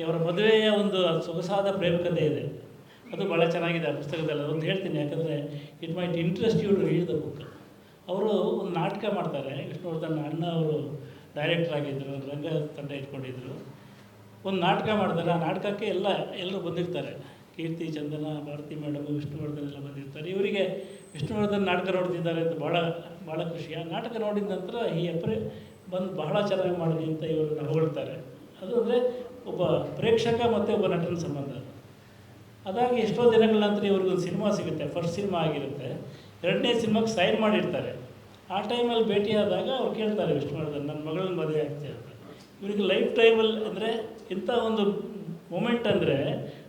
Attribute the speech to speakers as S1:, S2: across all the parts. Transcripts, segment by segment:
S1: ಇವರ ಮದುವೆಯ ಒಂದು ಸೊಗಸಾದ ಪ್ರೇಮ ಕಥೆ ಇದೆ. ಅದು ಭಾಳ ಚೆನ್ನಾಗಿದೆ ಆ ಪುಸ್ತಕದಲ್ಲಿ. ಅದೊಂದು ಹೇಳ್ತೀನಿ, ಯಾಕಂದರೆ it might interest to read book ಅವರು ಒಂದು ನಾಟಕ ಮಾಡ್ತಾರೆ. ವಿಷ್ಣುವರ್ಧನ್ ಅಣ್ಣ ಅವರು ಡೈರೆಕ್ಟರ್ ಆಗಿದ್ದರು ರಂಗ ತಂಡ ಇಟ್ಕೊಂಡಿದ್ದರು ಒಂದು ನಾಟಕ ಮಾಡ್ತಾರೆ. ಆ ನಾಟಕಕ್ಕೆ ಎಲ್ಲ, ಎಲ್ಲರೂ ಬಂದಿರ್ತಾರೆ. ಕೀರ್ತಿ, ಚಂದನ, ಭಾರತಿ ಮೇಡಮ್, ವಿಷ್ಣುವರ್ಧನ್ ಎಲ್ಲ ಬಂದಿರ್ತಾರೆ. ಇವರಿಗೆ ವಿಷ್ಣುವರ್ಧನ್ ನಾಟಕ ನೋಡ್ತಿದ್ದಾರೆ ಅಂತ ಭಾಳ ಭಾಳ ಖುಷಿ. ಆ ನಾಟಕ ನೋಡಿದ ನಂತರ ಈ ಅಪ್ರೆ ಬಂದು ಬಹಳ ಚೆನ್ನಾಗಿ ಮಾಡಿದೆ ಅಂತ ಇವರು ಹೊಗಳ್ತಾರೆ. ಅದು ಅಂದರೆ ಒಬ್ಬ ಪ್ರೇಕ್ಷಕ ಮತ್ತು ಒಬ್ಬ ನಟನ ಸಂಬಂಧ. ಅದು. ಅದಾಗಿ ಎಷ್ಟೋ ದಿನಗಳ ನಂತರ ಇವ್ರಿಗೊಂದು ಸಿನಿಮಾ ಸಿಗುತ್ತೆ ಫಸ್ಟ್ ಸಿನಿಮಾ ಆಗಿರುತ್ತೆ. ಎರಡನೇ ಸಿನಿಮಾಗೆ ಸೈನ್ ಮಾಡಿರ್ತಾರೆ. ಆ ಟೈಮಲ್ಲಿ ಭೇಟಿಯಾದಾಗ ಅವ್ರು ಕೇಳ್ತಾರೆ, ವಿಷ್ಣುವರ್ಧನ್ ನನ್ನ ಮಗಳನ್ನ ಮದುವೆ ಆಗ್ತೀಯ ಅಂತ. ಇವರಿಗೆ ಲೈಫ್ ಟೈಮಲ್ಲಿ ಅಂದರೆ ಇಂಥ ಒಂದು ಮೂಮೆಂಟ್ ಅಂದರೆ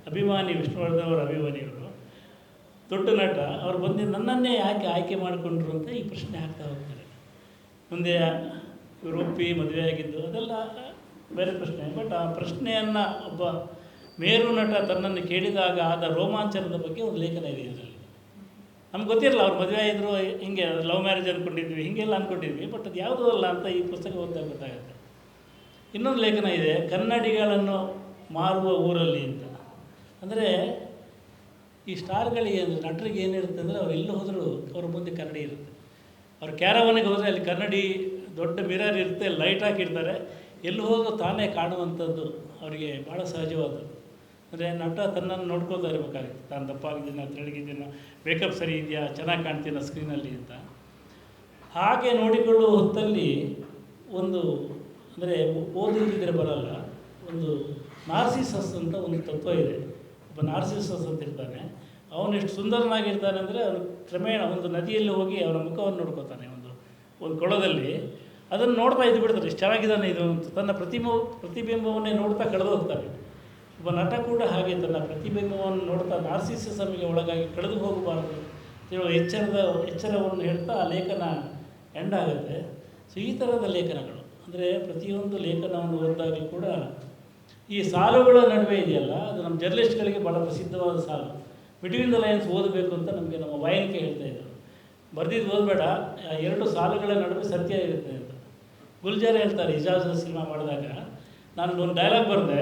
S1: ಅಭಿಮಾನಿ ವಿಷ್ಣುವರ್ಧನ್ ಅವರ ಅಭಿಮಾನಿಗಳು ದೊಡ್ಡ ನಟ, ಅವ್ರು ಬಂದು ನನ್ನನ್ನೇ ಯಾಕೆ ಆಯ್ಕೆ ಮಾಡಿಕೊಂಡ್ರು ಅಂತ ಈ ಪ್ರಶ್ನೆ ಹಾಕ್ತಾ ಹೋಗ್ತಾರೆ. ಮುಂದೆ ಒಪ್ಪಿ ಮದುವೆ ಆಗಿದ್ದು ಅದೆಲ್ಲ ಬೇರೆ ಪ್ರಶ್ನೆ. ಬಟ್ ಆ ಪ್ರಶ್ನೆಯನ್ನು ಒಬ್ಬ ಮೇರು ನಟ ತನ್ನನ್ನು ಕೇಳಿದಾಗ ಆದ ರೋಮಾಂಚನದ ಬಗ್ಗೆ ಒಂದು ಲೇಖನ ಇದೆ ಇದರಲ್ಲಿ. ನಮ್ಗೆ ಗೊತ್ತಿರಲ್ಲ, ಅವ್ರು ಮದುವೆ ಆಗಿದ್ರು, ಹಿಂಗೆ ಲವ್ ಮ್ಯಾರೇಜ್ ಅಂದ್ಕೊಂಡಿದ್ವಿ ಹೀಗೆಲ್ಲ ಅಂದ್ಕೊಂಡಿದ್ವಿ ಬಟ್ ಅದು ಯಾವುದೂ ಅಲ್ಲ ಅಂತ ಈ ಪುಸ್ತಕ ಓದಿದಾಗ ಗೊತ್ತಾಗುತ್ತೆ. ಇನ್ನೊಂದು ಲೇಖನ ಇದೆ, ಕನ್ನಡಿಗಳನ್ನು ಮಾರುವ ಊರಲ್ಲಿ ಅಂತ. ಅಂದರೆ, ಈ ಸ್ಟಾರ್ಗಳಿಗೆ ನಟರಿಗೆ ಏನಿರುತ್ತೆ ಅಂದರೆ ಅವ್ರು ಎಲ್ಲಿ ಹೋದರೂ ಅವ್ರ ಮುಂದೆ ಕನ್ನಡಿ ಇರುತ್ತೆ. ಅವ್ರು ಕ್ಯಾರವನಿಗೆ ಹೋದರೆ ಅಲ್ಲಿ ಕನ್ನಡಿ ದೊಡ್ಡ ಮಿರರ್ ಇರುತ್ತೆ, ಲೈಟ್ ಹಾಕಿರ್ತಾರೆ. ಎಲ್ಲಿ ಹೋದ್ರೂ ತಾನೇ ಕಾಣುವಂಥದ್ದು ಅವರಿಗೆ ಭಾಳ ಸಹಜವಾದದ್ದು. ಅಂದರೆ ನಟ ತನ್ನನ್ನು ನೋಡ್ಕೊಳ್ತಾ ಇರಬೇಕಾಗಿತ್ತು. ತಾನು ದಪ್ಪ ಆಗಿದ್ದೀನ ತೆಳಗಿದ್ದೀನ ಮೇಕಪ್ ಸರಿ ಇದೆಯಾ, ಚೆನ್ನಾಗಿ ಕಾಣ್ತೀನ ಸ್ಕ್ರೀನಲ್ಲಿ ಅಂತ. ಹಾಗೆ ನೋಡಿಕೊಳ್ಳುವ ಹೊತ್ತಲ್ಲಿ ಒಂದು, ಅಂದರೆ ಓದಿದ್ದರೆ ಬರಲ್ಲ, ಒಂದು ನಾರ್ಸಿಸಸ್ ಅಂತ ಒಂದು ತತ್ವ ಇದೆ. ಒಬ್ಬ ನಾರ್ಸಿಸಸ್ ಅಂತ ಇರ್ತಾನೆ. ಅವನು ಎಷ್ಟು ಸುಂದರನಾಗಿರ್ತಾನೆ ಅಂದರೆ ಅವನು ಕ್ರಮೇಣ ಒಂದು ನದಿಯಲ್ಲಿ ಹೋಗಿ ಅವನ ಮುಖವನ್ನು ನೋಡ್ಕೋತಾನೆ ಒಂದು ಒಂದು ಕೊಳದಲ್ಲಿ. ಅದನ್ನು ನೋಡ್ತಾ ಇದ್ದು ಬಿಡ್ತಾರೆ ಎಷ್ಟು ಚೆನ್ನಾಗಿದ್ದಾನೆ ಇದು ಅಂತ. ತನ್ನ ಪ್ರತಿಮ, ಪ್ರತಿಬಿಂಬವನ್ನೇ ನೋಡ್ತಾ ಕಳೆದು ಹೋಗ್ತಾರೆ ಒಬ್ಬ ನಟ ಕೂಡ ಹಾಗೆ ತನ್ನ ಪ್ರತಿಬಿಂಬವನ್ನು ನೋಡ್ತಾ ನಾರ್ಸಿಸಮಿಗೆ ಒಳಗಾಗಿ ಕಳೆದು ಹೋಗಬಾರದು ಹೇಳುವ ಎಚ್ಚರದ, ಎಚ್ಚರವನ್ನು ಹೇಳ್ತಾ ಆ ಲೇಖನ ಎಂಡ್ ಆಗುತ್ತೆ. ಸೊ ಈ ಥರದ ಲೇಖನಗಳು, ಅಂದರೆ ಪ್ರತಿಯೊಂದು ಲೇಖನವನ್ನು ಓದಿದಾಗಲೂ ಕೂಡ ಈ ಸಾಲುಗಳ ನಡುವೆ ಇದೆಯಲ್ಲ, ಅದು ನಮ್ಮ ಜರ್ನಲಿಸ್ಟ್ಗಳಿಗೆ ಭಾಳ ಪ್ರಸಿದ್ಧವಾದ ಸಾಲು. ಬಿಟ್ವೀನ್ ದ ಲೈನ್ಸ್ ಓದಬೇಕು ಅಂತ ನಮಗೆ ನಮ್ಮ ವಾಯನಿಕೆ ಹೇಳ್ತಾ ಇದ್ದರು ಬರೆದಿದ್ದು ಓದಬೇಡ ಎರಡು ಸಾಲುಗಳ ನಡುವೆ ಸತ್ಯ ಇರುತ್ತೆ ಗುಲ್ಜಾರ್ ಹೇಳ್ತಾರೆ, ಇಜಾಜ್ ಸಿನಿಮಾ ಮಾಡಿದಾಗ. ನಾನು ಒಂದು ಡೈಲಾಗ್ ಬರೆದೆ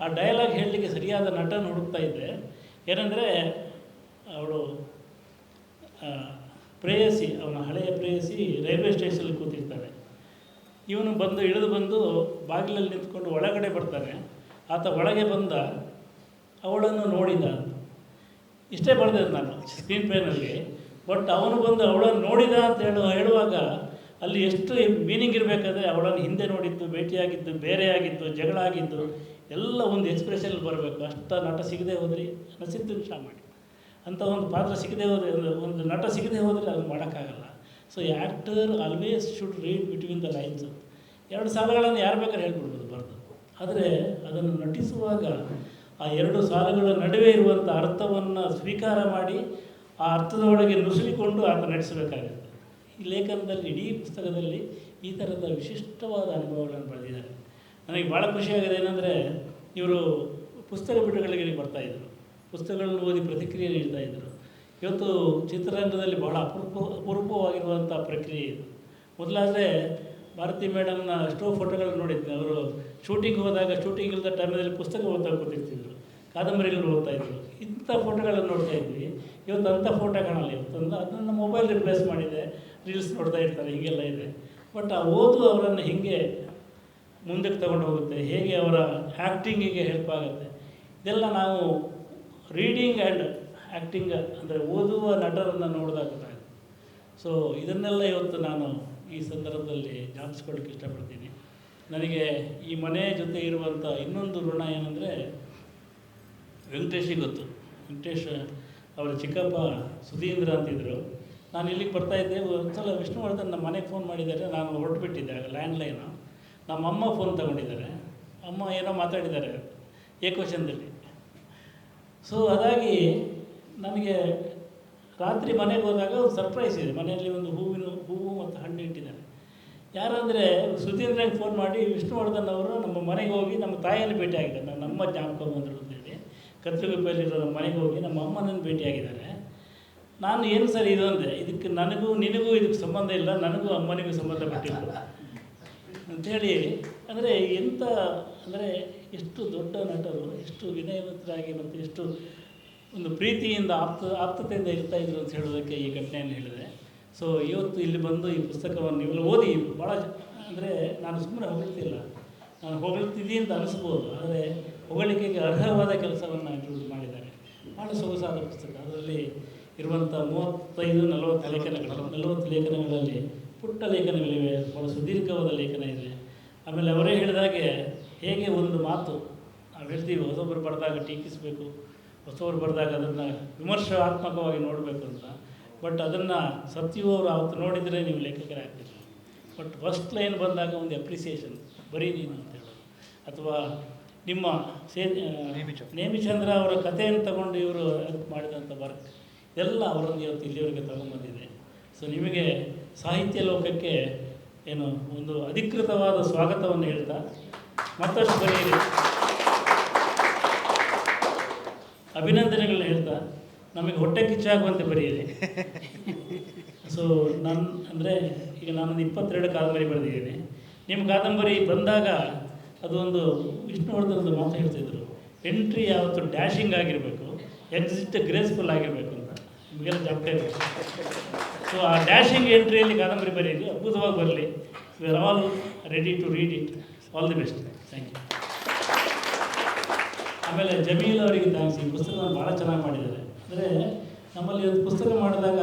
S1: ಆ ಡೈಲಾಗ್ ಹೇಳಲಿಕ್ಕೆ ಸರಿಯಾದ ನಟನ ಹುಡುಕ್ತಾ ಇದ್ದೆ. ಏನಂದರೆ, ಅವಳು ಪ್ರೇಯಸಿ, ಅವನ ಹಳೆಯ ಪ್ರೇಯಸಿ ರೈಲ್ವೆ ಸ್ಟೇಷನಲ್ಲಿ ಕೂತಿರ್ತಾನೆ ಇವನು ಬಂದು, ಇಳಿದು ಬಂದು ಬಾಗಿಲಲ್ಲಿ ನಿಂತ್ಕೊಂಡು ಒಳಗಡೆ ಬರ್ತಾನೆ. ಆತ ಒಳಗೆ ಬಂದ, ಅವಳನ್ನು ನೋಡಿದ. ಇಷ್ಟೇ ಬರೆದೆ ನಾನು ಸ್ಕ್ರೀನ್ ಪೇನಲ್ಲಿ ಬಟ್ ಅವನು ಬಂದು ಅವಳನ್ನು ನೋಡಿದ ಅಂತ ಹೇಳುವ ಹೇಳುವಾಗ ಅಲ್ಲಿ ಎಷ್ಟು ಮೀನಿಂಗ್ ಇರಬೇಕಾದ್ರೆ ಅವಳನ್ನು ಹಿಂದೆ ನೋಡಿದ್ದು ಭೇಟಿಯಾಗಿದ್ದು ಬೇರೆಯಾಗಿದ್ದು ಜಗಳ ಆಗಿದ್ದು ಎಲ್ಲ ಒಂದು ಎಕ್ಸ್ಪ್ರೆಷನ್ ಬರಬೇಕು. ಅಷ್ಟ ನಟ ಸಿಗದೆ ಹೋದ್ರಿ ನಸಿದ್ದುನ್ ಶಾ ಮಾಡಿ ಅಂತ ಒಂದು ಪಾತ್ರ ಸಿಗದೆ ಹೋದರೆ, ಒಂದು ನಟ ಸಿಗದೆ ಹೋದರೆ ಅದು ಮಾಡೋಕ್ಕಾಗಲ್ಲ. So actor always should read between the lines ಎರಡು ಸಾಲುಗಳನ್ನು ಯಾರು ಬೇಕಾದ್ರೆ ಹೇಳ್ಬಿಡ್ಬೋದು ಬರೆದು. ಆದರೆ ಅದನ್ನು ನಟಿಸುವಾಗ ಆ ಎರಡು ಸಾಲುಗಳ ನಡುವೆ ಇರುವಂಥ ಅರ್ಥವನ್ನು ಸ್ವೀಕಾರ ಮಾಡಿ ಆ ಅರ್ಥದೊಳಗೆ ನುಸುಳಿಕೊಂಡು ಆತ ನಡೆಸಬೇಕಾಗುತ್ತೆ ಈ ಲೇಖನದಲ್ಲಿ, ಇಡೀ ಪುಸ್ತಕದಲ್ಲಿ ಈ ಥರದ ವಿಶಿಷ್ಟವಾದ ಅನುಭವಗಳನ್ನು ಪಡೆದಿದ್ದಾರೆ ನನಗೆ ಭಾಳ ಖುಷಿಯಾಗಿದೆ ಏನಂದರೆ, ಇವರು ಪುಸ್ತಕ ಬಿಡುಗಡೆಗಳಿಗೆ ಬರ್ತಾಯಿದ್ರು ಪುಸ್ತಕಗಳನ್ನು ಓದಿ ಪ್ರತಿಕ್ರಿಯೆ ನೀಡ್ತಾ ಇದ್ದರು. ಇವತ್ತು ಚಿತ್ರರಂಗದಲ್ಲಿ ಬಹಳ ಅಪರೂಪ, ಅಪರೂಪವಾಗಿರುವಂಥ ಪ್ರಕ್ರಿಯೆ ಇದು. ಮೊದಲಾದರೆ ಭಾರತಿ ಮೇಡಮ್ನ ಎಷ್ಟೋ ಫೋಟೋಗಳನ್ನು ನೋಡಿದ್ದೆ ಅವರು ಶೂಟಿಂಗ್ ಹೋದಾಗ ಶೂಟಿಂಗ್ ಇಲ್ಲದ ಟೈಮಲ್ಲಿ ಪುಸ್ತಕ ಓದ್ತಾ ಕೂತಿರ್ತಿದ್ರು. ಕಾದಂಬರಿಗಳು ಓದ್ತಾ ಇದ್ರು. ಇಂಥ ಫೋಟೋಗಳನ್ನು ನೋಡ್ತಾ ಇದ್ವಿ. ಇವತ್ತು ಅಂಥ ಫೋಟೋ ಕಾಣಲ್ಲ ಇವತ್ತು. ಅಂದ್ರೆ ಅದನ್ನು ಮೊಬೈಲ್ ರಿಪ್ಲೇಸ್ ಮಾಡಿದೆ. ರೀಲ್ಸ್ ನೋಡ್ತಾ ಇರ್ತಾರೆ, ಹೀಗೆಲ್ಲ ಇದೆ. ಬಟ್ ಆ ಓದು ಅವರನ್ನು ಹೀಗೆ ಮುಂದಕ್ಕೆ ತಗೊಂಡು ಹೋಗುತ್ತೆ. ಹೇಗೆ ಅವರ ಆ್ಯಕ್ಟಿಂಗಿಗೆ ಹೆಲ್ಪ್ ಆಗುತ್ತೆ. ಇದೆಲ್ಲ ನಾವು ರೀಡಿಂಗ್ ಆ್ಯಂಡ್ ಆ್ಯಕ್ಟಿಂಗ್ ಅಂದರೆ ಓದುವ ನಟರನ್ನು ನೋಡಿದಾಗ ಸೊ ಇದನ್ನೆಲ್ಲ ಇವತ್ತು ನಾನು ಈ ಸಂದರ್ಭದಲ್ಲಿ ಜ್ಞಾಪಿಸ್ಕೊಳ್ಳಿಕ್ಕೆ ಇಷ್ಟಪಡ್ತೀನಿ. ನನಗೆ ಈ ಮನೆ ಜೊತೆ ಇರುವಂಥ ಇನ್ನೊಂದು ಋಣ ಏನಂದರೆ ವೆಂಕಟೇಶಿಗೆ ಗೊತ್ತು. ವೆಂಕಟೇಶ್ ಅವರ ಚಿಕ್ಕಪ್ಪ ಸುಧೀಂದ್ರ ಅಂತಿದ್ದರು ನಾನು ಇಲ್ಲಿಗೆ ಬರ್ತಾಯಿದ್ದೆ ಒಂದ್ಸಲ ವಿಷ್ಣುವರ್ಧನ್ ನಮ್ಮ ಮನೆಗೆ ಫೋನ್ ಮಾಡಿದ್ದಾರೆ, ನಾನು ಹೊರಟುಬಿಟ್ಟಿದ್ದೆ ಲ್ಯಾಂಡ್ಲೈನು ನಮ್ಮ ಅಮ್ಮ ಫೋನ್ ತಗೊಂಡಿದ್ದಾರೆ. ಅಮ್ಮ ಏನೋ ಮಾತಾಡಿದ್ದಾರೆ ಏಕವಚನದಲ್ಲಿ ಸೊ ಅದಾಗಿ ನನಗೆ ರಾತ್ರಿ ಮನೆಗೆ ಹೋದಾಗ ಒಂದು ಸರ್ಪ್ರೈಸ್ ಇದೆ. ಮನೆಯಲ್ಲಿ ಒಂದು ಹೂವಿನ, ಹೂವು ಮತ್ತು ಹಣ್ಣು ಇಟ್ಟಿದ್ದಾರೆ. ಯಾರಂದರೆ ಸುಧೀಂದ್ರಗೆ ಫೋನ್ ಮಾಡಿ ವಿಷ್ಣುವರ್ಧನ್ ಅವರು ನಮ್ಮ ಮನೆಗೆ ಹೋಗಿ ನಮ್ಮ ತಾಯಿಯನ್ನು ಭೇಟಿಯಾಗಿದ್ದಾರೆ ನಮ್ಮ ಜ್ಞಾಪಕ ಬಂದರು ನಮ್ಮ ಮನೆಗೆ ಹೋಗಿ ನಮ್ಮ ಅಮ್ಮನನ್ನು ಭೇಟಿಯಾಗಿದ್ದಾರೆ. ನಾನು ಏನು ಸರ್ ಇದು ಅಂದೆ ಇದಕ್ಕೆ ನನಗೂ ನಿನಗೂ ಇದಕ್ಕೆ ಸಂಬಂಧ ಇಲ್ಲ, ನನಗೂ ಅಮ್ಮನಿಗೂ ಸಂಬಂಧ ಬಿಟ್ಟಿಲ್ಲ ಅಂಥೇಳಿ ಅಂದರೆ ಎಂಥ, ಅಂದರೆ ಎಷ್ಟು ದೊಡ್ಡ ನಟರು, ಎಷ್ಟು ವಿನಯವಂತರಾಗಿ ಮತ್ತು ಎಷ್ಟು ಒಂದು ಪ್ರೀತಿಯಿಂದ ಆಪ್ತ, ಆಪ್ತತೆಯಿಂದ ಇರ್ತಾ ಇದ್ರು ಅಂತ ಹೇಳೋದಕ್ಕೆ ಈ ಘಟನೆಯನ್ನು ಹೇಳಿದೆ. ಸೊ ಇವತ್ತು ಇಲ್ಲಿ ಬಂದು ಈ ಪುಸ್ತಕವನ್ನು ನೀವು ಓದಿ ಭಾಳ ಅಂದರೆ ನಾನು ಸುಮ್ಮನೆ ಹೋಗಿರ್ತಿಲ್ಲ ನಾನು ಹೊಗಳ್ತಿದ್ದೀನಿ ಅಂತ ಅನಿಸ್ಬೋದು, ಆದರೆ ಹೊಗಳಿಕೆಗೆ ಅರ್ಹವಾದ ಕೆಲಸವನ್ನು ಇವರು ಮಾಡಿದ್ದಾರೆ. ಭಾಳ ಸೊಗಸಾದ ಪುಸ್ತಕ. ಅದರಲ್ಲಿ ಇರುವಂಥ ಮೂವತ್ತೈದು, ನಲವತ್ತು ಲೇಖನಗಳು. ನಲವತ್ತು ಲೇಖನಗಳಲ್ಲಿ ಪುಟ್ಟ ಲೇಖನಗಳಿವೆ ಭಾಳ ಸುದೀರ್ಘವಾದ ಲೇಖನ ಇದೆ. ಆಮೇಲೆ ಅವರೇ ಹೇಳಿದಾಗೆ ಹೇಗೆ ಒಂದು ಮಾತು ನಾವು ಹೇಳ್ತೀವಿ ಹೊಸೊಬ್ಬರು ಬರೆದಾಗ ಟೀಕಿಸಬೇಕು ಹೊಸವರು ಬರೆದಾಗ ಅದನ್ನು ವಿಮರ್ಶಾತ್ಮಕವಾಗಿ ನೋಡಬೇಕು ಅಂತ. ಬಟ್ ಅದನ್ನು ಸತ್ಯವರು ಅವತ್ತು ನೋಡಿದರೆ ನೀವು ಲೇಖಕರಾಗ್ತೀರಿ ಬಟ್ ಫಸ್ಟ್ ಲೈನ್ ಬಂದಾಗ ಒಂದು ಅಪ್ರಿಸಿಯೇಷನ್ ಬರೀ ನೀನು ಅಂತ ಹೇಳೋದು. ಅಥವಾ ನಿಮ್ಮ ಸೇ
S2: ನೇಮಿಚಂದ್ರ.
S1: ನೇಮಿಚಂದ್ರ ಅವರ ಕಥೆಯನ್ನು ತಗೊಂಡು ಇವರು ಹೆಲ್ಪ್ ಮಾಡಿದಂಥ ವರ್ಕ್ ಎಲ್ಲ ಅವರನ್ನು ಇವತ್ತು ಇಲ್ಲಿವರೆಗೆ ತಗೊಂಬಂದಿದೆ. ಸೊ ನಿಮಗೆ ಸಾಹಿತ್ಯ ಲೋಕಕ್ಕೆ ಏನು ಒಂದು ಅಧಿಕೃತವಾದ ಸ್ವಾಗತವನ್ನು ಹೇಳ್ತಾ ಮತ್ತಷ್ಟು ಬರೆಯಿರಿ ಅಭಿನಂದನೆಗಳನ್ನ ಹೇಳ್ತಾ ನಮಗೆ ಹೊಟ್ಟೆ ಕಿಚ್ಚಾಗುವಂತೆ ಬರೆಯಿರಿ. ಸೊ ನಾನು ಅಂದರೆ ಈಗ ನಾನೊಂದು ಇಪ್ಪತ್ತೆರಡು ಕಾದಂಬರಿ ಬರೆದಿದ್ದೀನಿ. ನಿಮ್ಮ ಕಾದಂಬರಿ ಬಂದಾಗ ಅದೊಂದು ವಿಷ್ಣುವರ್ಧನದ ಮಾತು ಹೇಳ್ತಿದ್ರು ಎಂಟ್ರಿ ಯಾವತ್ತು ಡ್ಯಾಶಿಂಗ್ ಆಗಿರಬೇಕು ಎಕ್ಸಿಟ್ ಗ್ರೇಸ್ಫುಲ್ ಆಗಿರಬೇಕು ಅಂತ. ನಿಮಗೆಲ್ಲ ಜಾಬ್ ಇರಬೇಕು ಸೊ ಆ ಡ್ಯಾಶಿಂಗ್ ಎಂಟ್ರಿಯಲ್ಲಿ ಕಾದಂಬರಿ ಬರೀರಿ ಅದ್ಭುತವಾಗಿ ಬರಲಿ. We all ready to read it all the best thank you ಆಮೇಲೆ ಜಮೀಲ್ ಅವರಿಗೆ ಥ್ಯಾಂಕ್ಸ್ ಈ ಪುಸ್ತಕವನ್ನು ಭಾಳ ಚೆನ್ನಾಗಿ ಮಾಡಿದ್ದಾರೆ. ಅಂದರೆ ನಮ್ಮಲ್ಲಿ ಒಂದು ಪುಸ್ತಕ ಮಾಡಿದಾಗ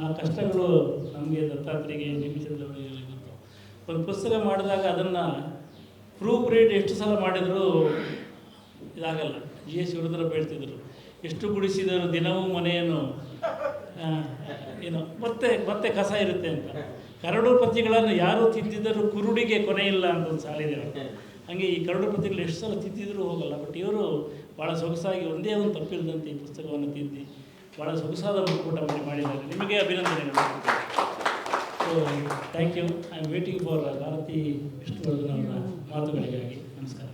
S1: ಆ ಕಷ್ಟಗಳು ನಮಗೆ ದತ್ತಾತ್ರಿಗೆ ನಿಮಿಷದವರಿಗೆ ಗೊತ್ತು. ಒಂದು ಪುಸ್ತಕ ಮಾಡಿದಾಗ ಅದನ್ನು ಪ್ರೂಫ್ ರೇಟ್ ಎಷ್ಟು ಸಲ ಮಾಡಿದರೂ ಇದಾಗಲ್ಲ. ಜಿ ಎಸ್ ವಿರುದ್ಧ ಬೀಳ್ತಿದ್ರು. ಎಷ್ಟು ಗುಡಿಸಿದರು ದಿನವೂ ಮನೆಯನ್ನು ಏನು, ಮತ್ತೆ ಮತ್ತೆ ಕಸ ಇರುತ್ತೆ ಅಂತ. ಕರಡು ಪ್ರತಿಗಳನ್ನು ಯಾರು ತಿದ್ದಿದರೂ ಕುರುಡಿಗೆ ಕೊನೆ ಇಲ್ಲ ಅಂತ ಒಂದು ಸಾಲಿದೆ. ಹಾಗೆ ಈ ಕರಡು ಪ್ರತಿಗಳು ಎಷ್ಟು ಸಲ ತಿದ್ದಿದ್ರೂ ಹೋಗಲ್ಲ. ಬಟ್ ಇವರು ಭಾಳ ಸೊಗಸಾಗಿ ಒಂದೇ ಒಂದು ತಪ್ಪಿಲ್ಲದಂತೆ ಈ ಪುಸ್ತಕವನ್ನು ತಿದ್ದಿ ಭಾಳ ಸೊಗಸಾದ ಮುಕ್ಕೂಟ ಮಾಡಿ ಮಾಡಿದ್ದಾರೆ. ನಿಮಗೆ ಅಭಿನಂದನೆಗಳು. So thank you I am waiting for Bharathi Vishnuvardhan ಮಾತುಗಳಿಗಾಗಿ ನಮಸ್ಕಾರ